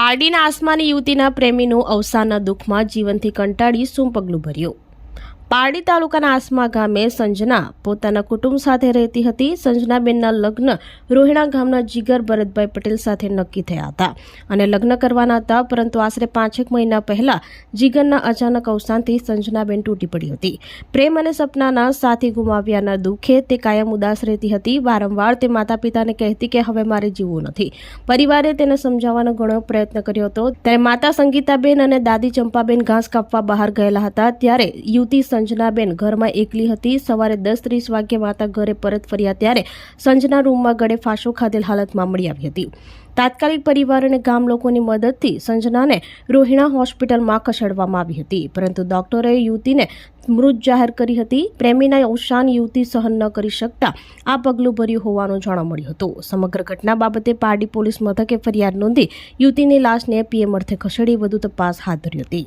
પારડીના આસમાની યુવતીના પ્રેમીનું અવસાનના દુઃખમાં જીવનથી કંટાળી શું પગલું ભર્યું. પારડી તાલુકાના આસમા ગામે સંજના પોતાના કુટુંબ સાથે રહેતી હતી. સંજનાબેનના લગ્ન રોહિણા ગામના જીગર ભરતભાઈ પટેલ સાથે નક્કી થયા હતા અને લગ્ન કરવાના હતા, પરંતુ આશરે પાંચેક મહિના પહેલા જીગરના અચાનક અવસાનથી સંજનાબેન તૂટી પડી હતી. પ્રેમ અને સપનાના સાથી ગુમાવ્યાના દુઃખે તે કાયમ ઉદાસ રહેતી હતી. વારંવાર તે માતા પિતાને કહેતી કે, હવે મારે જીવવું નથી. પરિવારે તેને સમજાવવાનો ઘણો પ્રયત્ન કર્યો હતો. ત્યારે માતા સંગીતાબેન અને દાદી ચંપાબેન ઘાસ કાપવા બહાર ગયેલા હતા. ત્યારે યુવતી સંજનાબેન ઘરમાં એકલી હતી. સવારે દસ ત્રીસ વાગ્યે માતા ઘરે પરત ફર્યા ત્યારે સંજના રૂમમાં ગળે ફાંસો ખાધેલ હાલતમાં મળી આવી હતી. તાત્કાલિક પરિવાર અને ગામ લોકોની મદદથી સંજનાને રોહિણા હોસ્પિટલમાં ખસેડવામાં આવી હતી. પરંતુ ડોક્ટરે યુવતીને મૃત જાહેર કરી હતી. પ્રેમીના અવસાન યુવતી સહન ન કરી શકતા આ પગલું ભર્યું હોવાનું જાણવા મળ્યું હતું. સમગ્ર ઘટના બાબતે પારડી પોલીસ મથકે ફરિયાદ નોંધી યુવતીની લાશને પીએમ અર્થે ખસેડી વધુ તપાસ હાથ ધરી હતી.